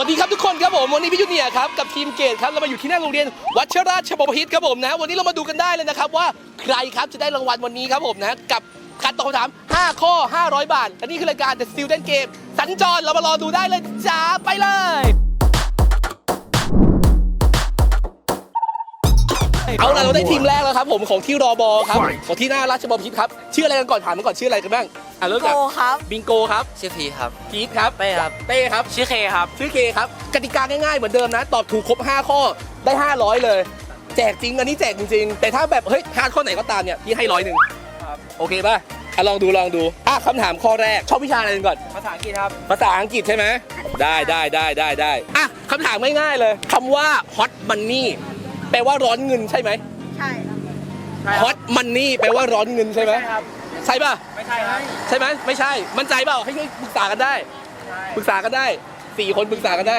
วัสดีครับทุกคนครับผมวันนี้พี่ยุทธเนี่ยครับกับทีมเกตครับเรามาอยู่ที่หน้าโรงเรียน วัชราชบพิตรครับผมนะ วันนี้เรามาดูกันได้เลยนะครับว่าใครครับจะได้รางวัลวันนี้ครับผมนะกับการตอบคำถาม 5 ข้อ 500 บาทและนี่คือรายการ The Student Game สัญจรเรามารอดูได้เลยจ้าไปเลย เอาล่ะเราได้ทีมแรกแล้วครับผมของที่รอบอครับของที่หน้าราชบพิตรครับชื่ออะไรกันก่อนถามกันก่อนชื่ออะไรกันบ้างอะเริ่มโกจากครับบิงโกครับชื่อพีครับพีทครับเป้ครับเต้ครับชื่อเคครับชื่อเคครับกติกาง่ายๆเหมือนเดิมนะ ตอบถูกครบ 5 ข้อได้ 500 เลย แจกจริงอันนี้แจกจริงๆแต่ถ้าแบบเฮ้ยพลาดข้อไหนก็ตามเนี่ยพี่ให้ร้อยหนึ่งครับโอเคป่ะอะลองดูลองดูอะคำถามข้อแรกชอบวิชาอะไรกันก่อน ภาษาอังกฤษครับ ภาษาอังกฤษใช่ไหมได้ได้ได้ได้ได้อะคำถามง่ายๆเลยคำว่า hot money แปลว่าร้อนเงินใช่ไหมใช่ครับ hot money แปลว่าร้อนเงินใช่ไหมใช่ครับใช่ป่ะไม่ใช่ครับใช่ไหมไม่ใช่ มั่นใจเปล่าให้ปรึกษากันได้ปรึกษากันได้สี่คนปรึกษากันได้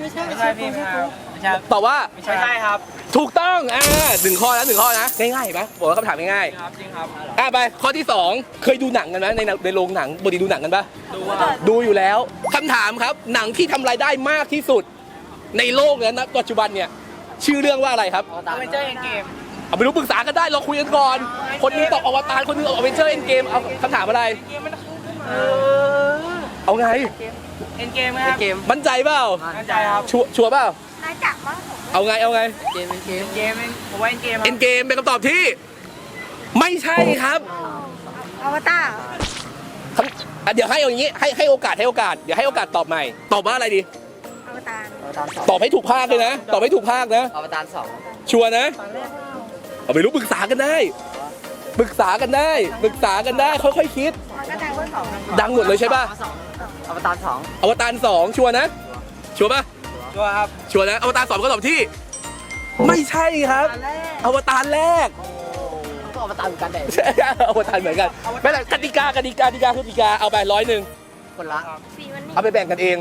ไม่ใช่ไม่ใช่พี่ไม่ใช่ไม่ใช่ตอบว่าไม่ใช่ครับ ถูกต้องอ่าหนึ่งข้อนะหนึ่งข้อนะง่ายๆปะบอกว่าคำถามง่ายครับจริงครับๆอะไปข้อที่ 2 เคยดูหนังกันไหมในในโรงหนังปกติดูหนังกันปะดูครับดูอยู่แล้วคำถามครับหนังที่ทำรายได้มากที่สุด ในโลกเนี่ยนะปัจจุบันเนี่ย ชื่อเรื่องว่าอะไรครับอเวนเจอร์เอ็นเกมเอาไปรู้ปรึกษากันได้เราคุยกันก่อน คนหนึงตอบอวตารคนหนึงตอบอเวนเจอร์เอ็นเกมเอาคำถามอะไร เกมมันเออเอาไง เอ็นเกมครับเกมมั่นใจเปล่ามั่นใจครับชัวร์ชัวร์เปล่านายจับมั้งผมเอาไงเอาไง เกมเกมเกมผมว่าเอ็นเกมครัเอ็นเกมเป็นคำตอบที่ ไม่ใช่ครับอวตารคำอะเดี๋ยวให้เอาอย่างนี้ให้ให้โอกาสให้โอกาสเดี๋ยวให้โอกาสตอบใหม่ ตอบว่าอะไรดีอว ตารอวตารสองตอบให้ถูกภาคเลยนะ ตอบให้ถูกภาคนะ อวตารสองชัวร์นะ เอาไปรู้ปรึกษากันได้ ปรึกษากันได้ ปรึกษากันได้ ค่อยๆคิดมันก็ทางเบอร์สองดังหมดเลยใช่ป่ะ อวตารสองอวตารสองชัวร์นะ ชัวร์ป่ะตัวครับชัวร์นะ อวตารสองเป็นคำตอบที่ ไม่ใช่ครับ อันแรกอวตารแรก ก็อวตารเหมือนกันแต่อวตารเหมือนกัน ไม่เป็นไรกติกากติกากติกาคือกติกา เอาไปร้อยหนึ่งคนละสีวันนี้เอาไปแบ่งกันเอง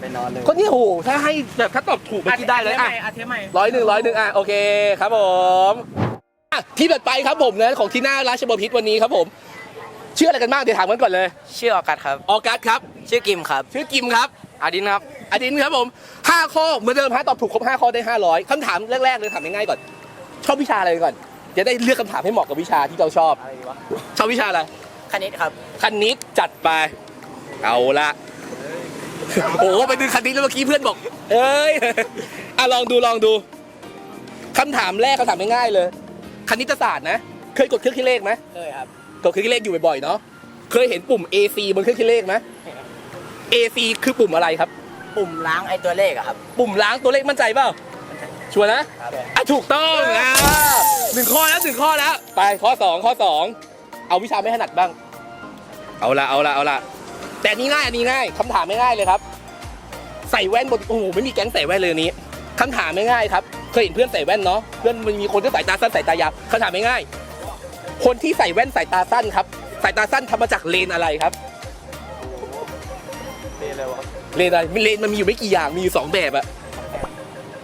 ไปนอนเลยคนนี้โหถ้าให้แบบถ้าตอบถูกเมื่อกี้ได้เลยอะอาเทใหม่ร้อยหนึ่งร้อยหนึ่งอะโอเคครับผมอะที่ถัดไปครับผมนะของที่หน้าราชบพิตรวันนี้ครับผมชื่ออะไรกันบ้างเดี๋ยวถามกันก่อนเลย ชื่อออกัสครับ ออกัสครับ ชื่อกิมครับ ชื่อกิมครับอาดินครับ อดินครับผมห้าข้อเหมือนเดิมฮะตอบถูกครบห้าข้อได้ห้าร้อยคำถามแรกๆเลยถามง่ายๆก่อน ชอบวิชาอะไรก่อน จะได้เลือกคำถามให้เหมาะกับวิชาที่เราชอบอะไรวะชอบวิชาอะไร คณิตครับ คณิตจัดไป เอาละ โอ้โหไปดึงคณิตแล้วเมื่อกี้เพื่อนบอก เอ้ยอะลองดูลองดูคำถามแรกคำถามง่ายๆเลย คณิตศาสตร์นะ เคยกดเครื่องคิดเลขไหมเคยครับกดเครื่องคิดเลขอยู่บ่อยๆเนาะเคยเห็นปุ่ม AC บนเครื่องคิดเลขไหม AC คือปุ่มอะไรครับ ปุ่มล้างไอ้ตัวเลขอะครับ ปุ่มล้างตัวเลขมั่นใจเปล่าชัวร์นะอะถูกต้องอะหนึ่งข้อแล้วหนึ่งข้อแล้ว ไปข้อสองข้อสองเอาวิชาไม่ถนัดบ้าง เอาละเอาละเอาละ แต่อันนี้ง่ายอันนี้ง่ายคำถามไม่ง่ายเลยครับ ใส่แว่นบนโอ้โหไม่มีแก๊งใส่แว่นเลยนี้คำถามไม่ง่ายครับ เคยเห็นเพื่อนใส่แว่นเนาะเพื่อนมันมีคนที่สายตาสั้นสายตายาวคำถามไม่ง่ายคนที่ใส่แว่นสายตาสั้นครับสายตาสั้นทำมาจากเลนอะไรครับ เลนเลยวะเลนอะไรเลนมันมีอยู่ไม่กี่อย่างมีอยู่สองแบบอะ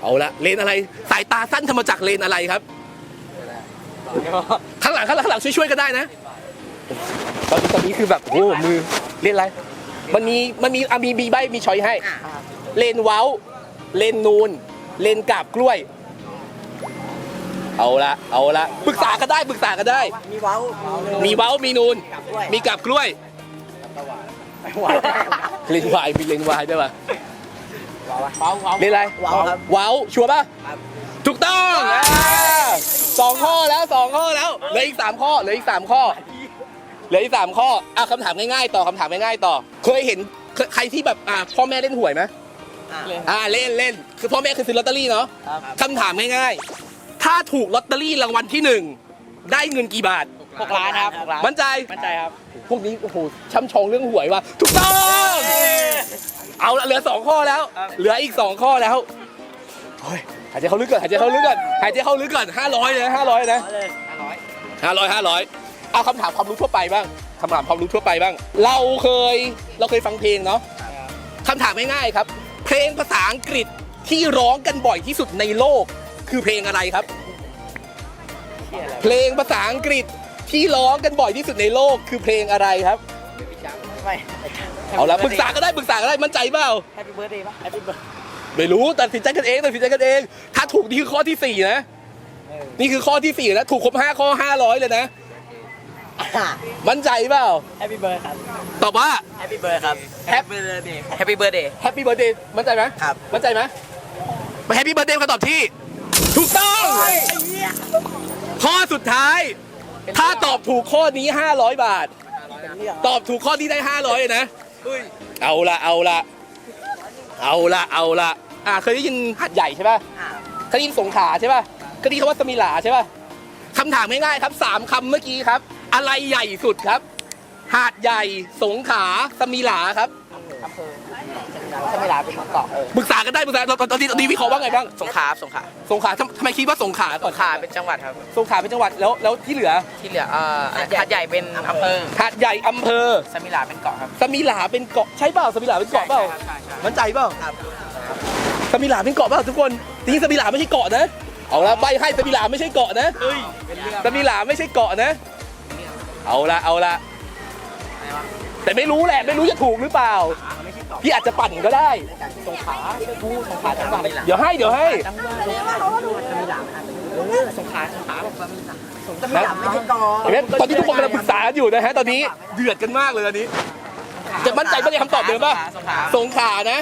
เอาละเลนอะไรสายตาสั้นทำมาจากเลนอะไรครับข้างหลังข้างหลังข้างหลังช่วยๆกันได้นะตอนนี้ตอนนี้คือแบบโอ้โหมือเลนอะไร มันมีมันมีอะมีมีใบมีช้อยให้เลนเว้า เลนนูน เลนกาบกล้วย เอาละเอาละปรึกษากันได้ปรึกษากันได้ มีเว้ามีเว้ามีนูน มีกาบกล้วยไม่ไหวเลนวายมีเลนวายด้วยป่ะเว้าเว้าเว้า เลนอะไรเว้าครับ เว้าชัวร์ป่ะครับ ถูกต้องอ่าสองข้อแล้วสองข้อแล้วเหลืออีกสามข้อเหลืออีกสามข้อ เหลืออีกสามข้ออะคำถามง่ายๆต่อคำถามง่ายๆต่อ เคยเห็นเคยใครที่แบบอะพ่อแม่เล่นหวยไหมเลยอ่าเล่นเล่นคือพ่อแม่คือซื้อลอตเตอรี่เนาะครับคำถามง่ายๆ ถ้าถูกลอตเตอรี่รางวัลที่หนึ่งได้เงินกี่บาทหกล้านครับหกล้านมั่นใจมั่นใจครับ พวกนี้โอ้โหช่ำชองเรื่องหวยว่ะถูกต้อง เอาละเหลือสองข้อแล้วครับเหลืออีกสองข้อแล้วเฮ้ยหายใจเข้าลึกก่อนหายใจเข้าลึกก่อนหายใจเข้าลึกก่อนห้าร้อยเลยนะห้าร้อยนะเลยห้าร้อยห้าร้อยห้าร้อย เอาคำถามความรู้ทั่วไปบ้างคำถามความรู้ทั่วไปบ้าง เราเคยเราเคยฟังเพลงเนาะคำถามง่ายๆครับ เพลงภาษาอังกฤษที่ร้องกันบ่อยที่สุดในโลกคือเพลงอะไรครับเที่ยอะไรเพลงภาษาอังกฤษที่ร้องกันบ่อยที่สุดในโลกคือเพลงอะไรครับไม่เอาละปรึกษาก็ได้ปรึกษาก็ได้มั่นใจเปล่าแฮปปี้เบิร์ดเดย์ป่ะแฮปปี้เบิร์ดไม่รู้ตัดสินใจกันเองตัดสินใจกันเอง ถ้าถูกนี่คือข้อที่สี่นะ นี่คือข้อที่สี่นะ ถูกครบห้าข้อห้าร้อยเลยนะ มั่นใจเปล่า แฮปปี้เบิร์ดครับ ตอบว่า แฮปปี้เบิร์ดครับ แฮปปี้เบิร์ดเดย์แฮปปี้เบิร์ดเดย์แฮปปี้เบิร์ดเดย์มั่นใจไหมครับ มั่นใจไหมแฮปปี้เบิร์ดเดย์คำตอบที่ ถูกต้อง ข้อสุดท้าย ถ้าตอบถูกข้อนี้ 500 บาท ตอบถูกข้อนี้ได้ 500เลยนะเอาละเอาละเอาละเอาละอ่าเคยได้ยินหัดใหญ่ใช่ป่ะอ่าเคยได้ยินสงขลาใช่ป่ะเคยได้ยินคำว่าสมิลาใช่ป่ะคำถามง่ายๆครับสามคำเมื่อกี้ครับ อะไรใหญ่สุดครับ หาดใหญ่สงขลาสมิลาครับอำเภอสมิลาเป็นเกาะเออปรึกษากันได้ปรึกษาตอนตอนนี้ตอนนี้วิเคราะห์ว่าไงบ้างสงขลาสงขลาสงขลาทำทำไมคิดว่าสงขลาสก่อนงขลาเป็นจังหวัดครับ สงขลาเป็นจังหวัดแล้วแล้วที่เหลือที่เหลือเอ่อหาดใหญ่เป็นอำเภอหาดใหญ่อำเภอ สมิลาเป็นเกาะครับสมิลาเป็นเกาะใช่เปล่าสมิลาเป็นเกาะเปล่าใช่ใช่ใช่มั่นใจเปล่าครับสมิลาเป็นเกาะเปล่าทุกคนจริงๆสมิลาไม่ใช่เกาะนะเอาละใบให้สมิลาไม่ใช่เกาะนะเป็นเรื่องสมิลาไม่ใช่เกาะนะ เอาละเอาละแต่ไม่รู้แหละไม่รู้จะถูกหรือเปล่า พี่อาจจะปั่นก็ได้สงขลาผู้สงขลาจังหวัดเดี๋ยวให้เดี๋ยวให้จังหวัดสมิลาสงขลาสงขลาบอกสมิลาสมิลาไม่ใช่เกาะเห็นไหมตอนนี้ทุกคนกำลังปรึกษาอยู่นะฮะตอนนี้เดือดกันมากเลยอันนี้ จะมั่นใจไม่ได้คำตอบเดิมป่ะสงขลาสงขลานะ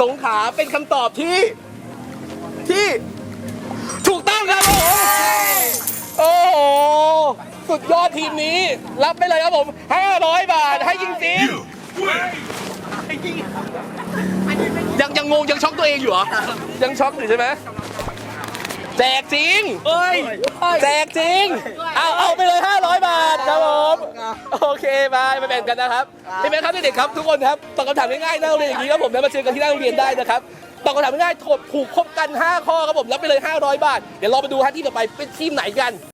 สงขลาเป็นคำตอบที่ ที่ ถูกต้องครับผมโอ้โห สุดยอดทีมนี้ รับไปเลยครับผม 500 บาทให้จริงๆยังยังงงยังช็อกตัวเองอยู่เหรอ ยังช็อกอยู่ใช่ไหมแจกจริงเฮ้ยแจกจริง เอาเอาไปเลย 500 บาทครับผม โอเคบายไปแบ่งกันนะครับเห็นไหมครับเด็กๆครับทุกคนครับตอบคำถามง่ายๆหน้าโรงเรียนอย่างนี้ครับผมนะมาเจอกันที่หน้าโรงเรียนได้นะครับตอบคำถามง่ายๆถกถูกครบกัน 5 ข้อครับผมรับไปเลย 500 บาท เดี๋ยวรอไปดูฮะที่ต่อไปเป็นทีมไหนกัน